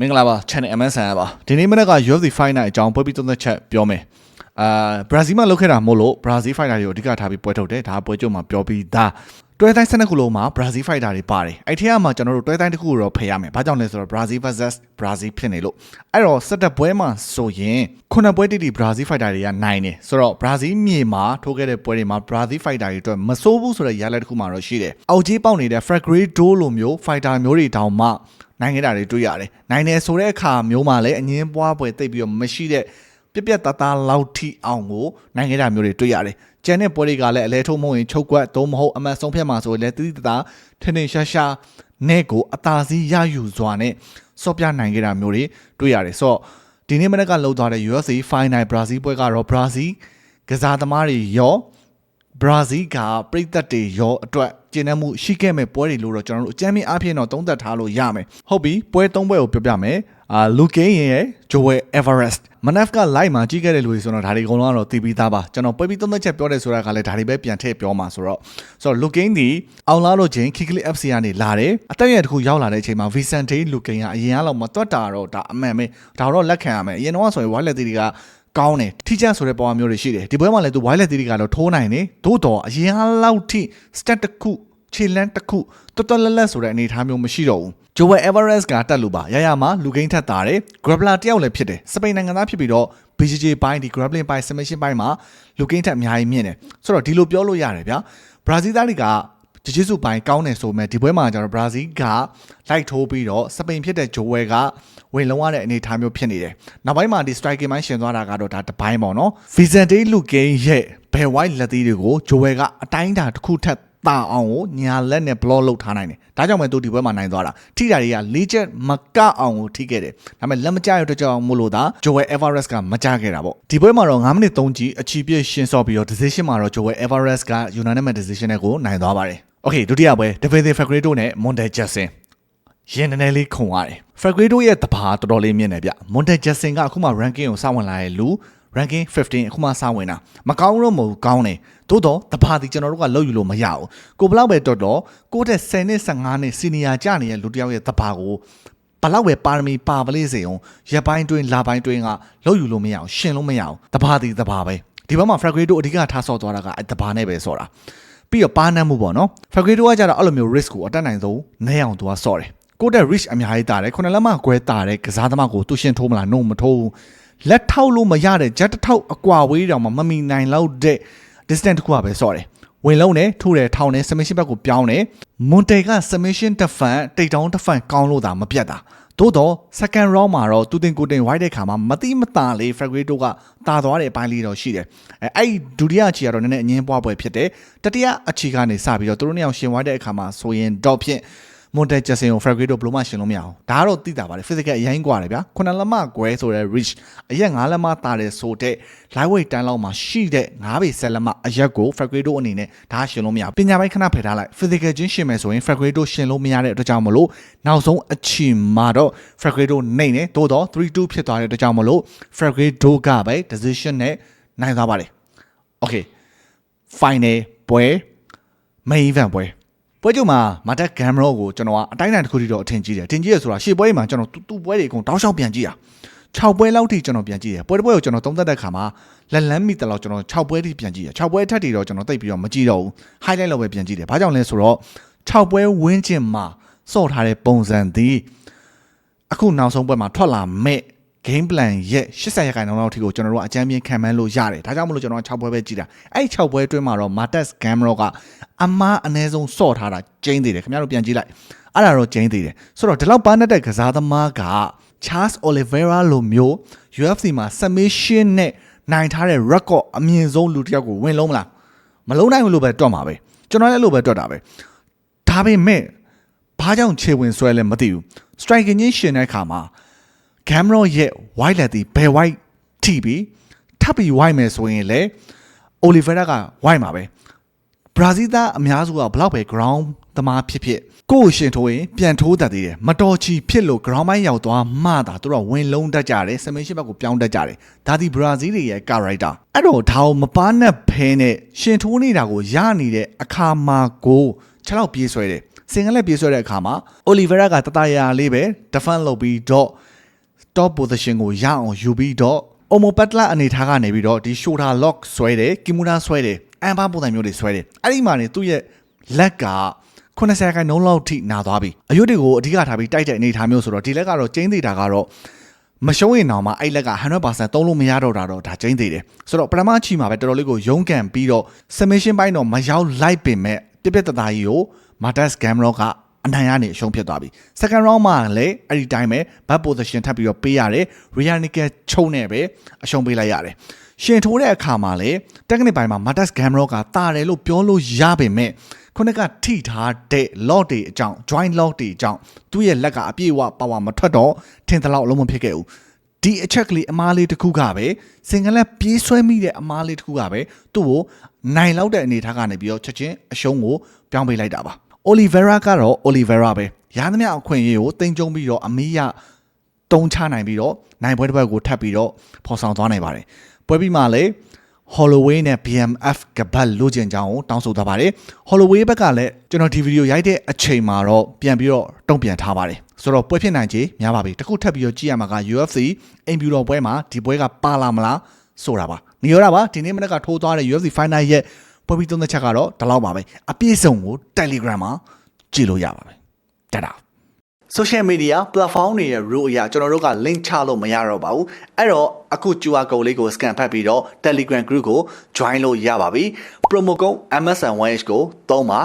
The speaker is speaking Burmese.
မင်္ဂလာပါ channel MSN ပါဒီနေ့မနေ့က UFC Fight Night အကြောင်းပွဲပြီးသုံးသက်ချက်ပြောမယ်အာဘရာဇီးမှာလုပ်ခဲ့တာမို့လို့ဘရာဇီး fighter တွေကိုအဓိကထားပြီးပွဲထုတ်တယ်ဒါပွဲကြုံမှာပြောပြီးသားတွဲတိုင်း12ခုလုံးမှာဘရာဇီး fighter တွေပါတယ်အဲ့ထဲမှာကျွန်တော်တို့တွဲတိုင်းတစ်ခုကိုတော့ဖယ်ရမယ်ဘာကြောင့်လဲဆိုတော့ Brazil versus Brazil ဖြစ်နေလို့အဲ့တော့စက်တက်ပွဲမှာဆိုရင်ခုနှစ်ပွဲတိတိ Brazil fighter တွေကနိုင်တယ်ဆိုတော့ Brazil မြေမှာထိုးခဲ့တဲ့ပွဲတွေမှာ Brazil fighter တွေအတွက်မစိုးဘူးဆိုတဲ့ရလဒ်တစ်ခုမှတော့ရှိတယ်အောက်ကြီးပေါက်နေတဲ့ Fagredo လိုမျိုး fighter မျိုးတွေတောင်မှ နိုင်ခဲ့တာတွေတွေ့ရတယ်နိုင်တယ်ဆိုတဲ့အခါမျိုးမှာလည်းအငင်းပွားပွဲတိတ်ပြီးတော့မရှိတဲ့ပြက်ပြက်သားသားလောက်ထိအောင်ကိုနိုင်ခဲ့တာမျိုးတွေတွေ့ရတယ်ကျန်တဲ့ပွဲတွေကလည်းအလဲထုံးမဟုတ်ရင်ချုပ်ကွက်သုံးမဟုတ်အမတ်ဆုံးဖြတ်မှာဆိုရင်လည်းတိတိတသားထင်ထင်ရှားရှားနဲ့ကိုအသာစီးရယူစွာနဲ့စော့ပြနိုင်ခဲ့တာမျိုးတွေတွေ့ရတယ်ဆိုတော့ဒီနေ့မနေ့ကလှုပ်သွားတဲ့ UFC Final Brazil ပွဲကတော့ Brazil ကစားသမားတွေရော ဘရာဇီးကပြည်သက်တွေရောအတွက်ကျင်းနှမှုရှိခဲ့မဲ့ပွဲတွေလို့တော့ကျွန်တော်တို့အကြမ်းမြင့်အားဖြင့်တော့သုံးသပ်ထားလို့ရမယ်ဟုတ်ပြီပွဲသုံးပွဲကိုပြောပြမယ်အာလူကင်းရဲ့ဂျိုဝဲအဗာရက်စ်မနက်ဖ်က live မှာကြီးခဲ့တဲ့လူတွေဆိုတော့ဒါတွေအကုန်လုံးကတော့သိပြီးသားပါကျွန်တော်ပွဲပြီးသုံးသက်ချက်ပြောတယ်ဆိုတာကလည်းဒါတွေပဲပြန်ထည့်ပြောမှာဆိုတော့ဆိုတော့လူကင်းဒီအောင်လာလို့ချင်း Kikli FC ကနေလာတယ်အတက်ရတစ်ခုရောက်လာတဲ့အချိန်မှာ Vicente လူကင်းကအရင်ကလောက်မတွတ်တာတော့ဒါအမှန်ပဲဒါတော့လက်ခံရမယ်အရင်တော့ဆိုရင် wireless တွေက ကောင်းတယ်ထိကျဆိုတဲ့ပုံမျိုးတွေရှိတယ်ဒီပွဲမှာလည်းသူ wireless တွေကတော့ထိုးနိုင်တယ်သို့တော့အရင်လောက်ထိ stat တစ်ခုခြေလန်းတစ်ခုတော်တော်လက်လက်ဆိုတဲ့အနေအထားမျိုးမရှိတော့ဘူးဂျိုဝဲ Everest ကတက်လို့ပါရရမှာလူကိန်းထက်တာတယ် grappler တယောက်လည်းဖြစ်တယ်စပိန်နိုင်ငံသားဖြစ်ပြီးတော့ BJJ ဘိုင်းဒီ grappling ဘိုင်း submission ဘိုင်းမှာလူကိန်းထက်အများကြီးမြင့်တယ်ဆိုတော့ဒီလိုပြောလို့ရတယ်ဗျာဘရာဇီးသားတွေက ဂျဂျစ်စုပိုင်းကောင်းတယ်ဆိုမဲ့ဒီပွဲမှာကျတော့ဘရာဇီးကလိုက်ထိုးပြီးတော့စပိန်ဖြစ်တဲ့ဂျိုဝဲကဝင်လုံးရတဲ့အနေအထားမျိုးဖြစ်နေတယ်။နောက်ပိုင်းမှာဒီ striking ပိုင်းရှင်သွားတာကတော့ဒါတပိုင်းပေါ့နော်။ Vicente Luque ရဲ့ဘယ် white လက်သီးတွေကိုဂျိုဝဲကအတိုင်းတာတစ်ခုထက်တာအောင်ကိုညာလက်နဲ့ block လုပ်ထားနိုင်တယ်။ဒါကြောင့်ပဲသူဒီပွဲမှာနိုင်သွားတာ။ထိတာတွေကလေးချက်မကအောင်ကိုထိခဲ့တယ်။ဒါပေမဲ့လက်မကျရတဲ့ကြောင့်မို့လို့ဒါ Joel Everest ကမကြခဲ့တာပေါ့။ဒီပွဲမှာတော့9မိနစ်3ကြီးအချီပြည့်ရှင်းဆော့ပြီးတော့ decision မှာတော့ Joel Everest က unanimous decision နဲ့ကိုနိုင်သွားပါတယ်။ Okay ဒုတိယပွဲ David Fagredo နဲ့ Monte Jackson ရင်နည်းနည်းလေးခုံရတယ်။ Fagredo ရဲ့တဘာတော်တော်လေးမြင့်တယ်ဗျ။ Monte Jackson ကအခုမှ ranking ကိုစဝင်လာရဲ့လူ ranking 15အခုမှစဝင်တာမကောင်းတော့မဟုတ်ကောင်းတယ်သို့တော့တဘာဒီကျွန်တော်တို့ကလောက်ယူလို့မရဘူးကိုဘလောက်ပဲတော်တော်ကိုတဲ့10နှစ်15နှစ်စီနီယာကြနေတဲ့လူတစ်ယောက်ရဲ့တဘာကိုဘလောက်ပဲပါရမီပါပလေးစေအောင်ရက်ပိုင်းတွင်းလာပိုင်းတွင်းကလောက်ယူလို့မရအောင်ရှင်လို့မရအောင်တဘာဒီတဘာပဲဒီဘက်မှာ Fagredo အဓိကထားဆော့သွားတာကတဘာနဲ့ပဲဆော့တာ ပြီးတော့ပါနှမ်းမှုပေါ့နော် Fagredo ကကြတော့အဲ့လိုမျိုး risk ကိုအတက်နိုင်ဆုံးနဲအောင်သူကဆော့တယ်ကိုတဲ့ reach အများကြီးတာတယ်ခုနလက်မကွဲတာတယ်ကစားသမားကိုသူရှင်းထိုးမလား no မထိုးဘူးလက်ထောက်လို့မရတဲ့ jet ထောက်အကွာဝေးတောင်မှမမီနိုင်လောက်တဲ့ distance တစ်ခုကပဲစော့တယ်ဝင်လုံးနဲ့ထိုးတယ်ထောင်းတယ် submission ဘက်ကိုပြောင်းတယ်မွန်တေက submission defense တိတ်တောင်း defense ကောင်းလို့တာမပြတ်တာ သို့တော့ second round မှာတော့သူတင်ကိုတင် wide တဲ့ခါမှာမတိမတာလေး Fagredo ကတာသွားတဲ့အပိုင်းလေးတော့ရှိတယ်အဲအဲ့ဒုတိယအချီကတော့နည်းနည်းအငင်းပွားပွဲဖြစ်တယ်တတိယအချီကနေစပြီးတော့သူတို့နှစ်ယောက်ရှင် wide တဲ့အခါမှာဆိုရင် dot ဖြင့် မွန်တက်ဂျက်ဆင်ကို Fagredo ဘလို့မှရှင်လို့မရအောင်ဒါကတော့သိတာပါလေ physical အရင်กว่าတယ်ဗျာခုနလက်မကွဲဆိုတဲ့ reach အရက်၅လက်မတာတယ်ဆိုတဲ့ lightweight တန်းလောက်မှာရှိတဲ့၅ပေဆက်လက်မအရက်ကို Fagredo အနေနဲ့ဒါရှင်လို့မရပညာပိုင်းခဏဖယ်ထားလိုက် physical ချင်းရှင်မယ်ဆိုရင် Fagredo ရှင်လို့မရတဲ့အတွက်ကြောင့်မလို့နောက်ဆုံးအချီမှာတော့ Fagredo နိုင်နေသို့တော့3-2ဖြစ်သွားတဲ့အတွက်ကြောင့်မလို့ Fagredo ကပဲ decision နဲ့နိုင်သွားပါတယ် okay final ပွဲ main event ပွဲ ပွဲကြုံမှာမာတက်ဂမ်မရောကိုကျွန်တော်ကအတိုင်းအတာတစ်ခုထိတော့အထင်ကြီးတယ်အထင်ကြီးရဆိုတာရှေ့ပွဲမှာကျွန်တော်တူပွဲတွေအကုန်တောင်းလျှောက်ပြန်ကြည့်တာ6ပွဲလောက်ထိကျွန်တော်ပြန်ကြည့်တယ်ပွဲတစ်ပွဲကိုကျွန်တော်သုံးသက်တဲ့ခါမှာလက်လန်းမိတလောက်ကျွန်တော်6ပွဲထိပြန်ကြည့်တယ်6ပွဲအထက်တွေတော့ကျွန်တော်သိပ်ပြီးတော့မကြည့်တော့ဘူး highlight လောက်ပဲပြန်ကြည့်တယ်ဘာကြောင့်လဲဆိုတော့6ပွဲဝင်းကျင်မှာစော့ထားတဲ့ပုံစံသည်အခုနောက်ဆုံးပွဲမှာထွက်လာမဲ့ game plan ရဲ့80ရာခိုင်နှုန်းလောက်ထိကိုကျွန်တော်တို့အကြမ်းပြင်းခံမှန်းလို့ရတယ်ဒါကြောင့်မလို့ကျွန်တော်6ပွဲပဲကြည့်တာအဲ့6ပွဲအတွင်းမှာတော့ Martes Gamro ကအမားအနည်းဆုံးစော့ထားတာကျင်းသေးတယ်ခင်ဗျားတို့ပြန်ကြည့်လိုက်အဲ့ဒါတော့ကျင်းသေးတယ်ဆိုတော့ဒီလောက်ပါနေတဲ့ကစားသမားက Charles Oliveira လိုမျိုး UFC မှာ submission နဲ့နိုင်ထားတဲ့ record အမြင့်ဆုံးလူတစ်ယောက်ကိုဝင်လုံးမလားမလုံးနိုင်ဘူးလို့ပဲတွက်မှာပဲကျွန်တော်လည်းလို့ပဲတွက်တာပဲဒါပေမဲ့ဘာကြောင့်ခြေဝင်ဆွဲလဲမသိဘူး striking ချင်းရှင်တဲ့အခါမှာ Camero ရဲ့ white လက်တီဘယ် white ထိပြီးထပ်ပြီး white မယ်ဆိုရင်လေ Oliveira က white မှာပဲဘရာဇီးသားအများစုကဘလောက်ပဲ ground သမားဖြစ်ဖြစ်ကိုယ့်ကိုရှင်ထိုးရင်ပြန်ထိုးတတ်သေးတယ်မတော်ချီဖြစ်လို့ ground ပိုင်းရောက်သွားမှသာသူတို့ကဝင်လုံးတတ်ကြတယ် submission ဘက်ကိုပြောင်းတတ်ကြတယ်ဒါဒီဘရာဇီးတွေရဲ့ character အဲ့တော့ဒါကိုမပားနဲ့ဖဲနဲ့ရှင်ထိုးနေတာကိုရနေတဲ့အခါမှာကို6လောက်ပြေးဆွဲတယ်စင်ကလက်ပြေးဆွဲတဲ့အခါမှာ Oliveira ကတတရာလေးပဲ defend လုပ်ပြီးတော့ top position ကိုရအောင်ယူပြီးတော့ Omo Patla အနေထားကနေပြီးတော့ဒီ shoulder lock ဆွဲတယ် Kimura ဆွဲတယ်အန်ပါပုံစံမျိုးတွေဆွဲတယ်အဲ့ဒီမှာနေသူ့ရဲ့လက်က90ခိုင်နှုန်းလောက်ထိနာသွားပြီအယုတ်တွေကိုအဓိကထားပြီးတိုက်တဲ့အနေထားမျိုးဆိုတော့ဒီလက်ကတော့ကျင်းသေးတာကတော့မရှုံးရင်တော့မှအဲ့လက်က100%သုံးလို့မရတော့တာတော့ဒါကျင်းသေးတယ်ဆိုတော့ပထမချီမှာပဲတော်တော်လေးကိုရုန်းကန်ပြီးတော့ submission ပိုင်းတော့မရောက်လိုက်ပင်မဲ့ပြပြတသားကြီးကို Matas Gamro က အနိုင်ရနေအရှုံးဖြစ်သွားပြီ second round မှာလည်းအဲ့ဒီတိုင်းပဲ back position ထပ်ပြီးတော့ပေးရတယ် rear naked ချုံနဲ့ပဲအရှုံးပေးလိုက်ရတယ်ရှင်ထိုးတဲ့အခါမှာလည်း technique ပိုင်းမှာ Matas Gamro ကတာတယ်လို့ပြောလို့ရပေမဲ့ခုနကထိထားတဲ့ lock တွေအကြောင်း joint lock တွေအကြောင်းသူ့ရဲ့လက်ကအပြည့်အဝပါဝါမထွက်တော့ထင်သလောက်လုံးမဖြစ်ခဲ့ဘူးဒီအချက်ကလေးအမားလေးတစ်ခုကပဲစင်ကလက်ပြေးဆွဲမိတဲ့အမားလေးတစ်ခုကပဲသူ့ကိုနိုင်လောက်တဲ့အနေထားကနေပြီးတော့ချက်ချင်းအရှုံးကိုပြောင်းပေးလိုက်တာပါ Olivera ကတော့ Olivera ပဲရသမျှအခွင့်အရေးကိုတင်ကြုံပြီးတော့အမီးရတုံးချနိုင်ပြီးတော့နိုင်ပွဲတစ်ပတ်ကိုထပ်ပြီးတော့ဖော်ဆောင်သွားနိုင်ပါတယ်ပွဲပြီးမှလည်း Holloway နဲ့ BMF ကပတ်လိုချင်ကြောင်းကိုတောင်းဆိုထားပါတယ် Holloway ဘက်ကလည်းကျွန်တော်ဒီဗီဒီယိုရိုက်တဲ့အချိန်မှာတော့ပြန်ပြီးတော့တုံ့ပြန်ထားပါတယ်ဆိုတော့ပွဲဖြစ်နိုင်ခြေများပါပြီတခုထပ်ပြီးတော့ကြည့်ရမှာက UFC အိမ်ဖြူတော်ပွဲမှာဒီပွဲကပါလာမလားဆိုတာပါနေရတာပါဒီနေ့မနေ့ကထိုးသွားတဲ့ UFC Final ရဲ့ ပွဲပြီးသုံးသက်ချက်ကတော့ဒီလောက်ပါပဲအပြည့်စုံကို Telegram မှာကြည့်လို့ရပါပဲတတာ social media platform တွေရဲ့ rule အရကျွန်တော်တို့က link ချလို့မရတော့ပါဘူးအဲ့တော့အခု QR code လေးကို scan ဖတ်ပြီးတော့ Telegram group ကို join လို့ရပါပြီ promo code MSN1H ကိုသုံးပါ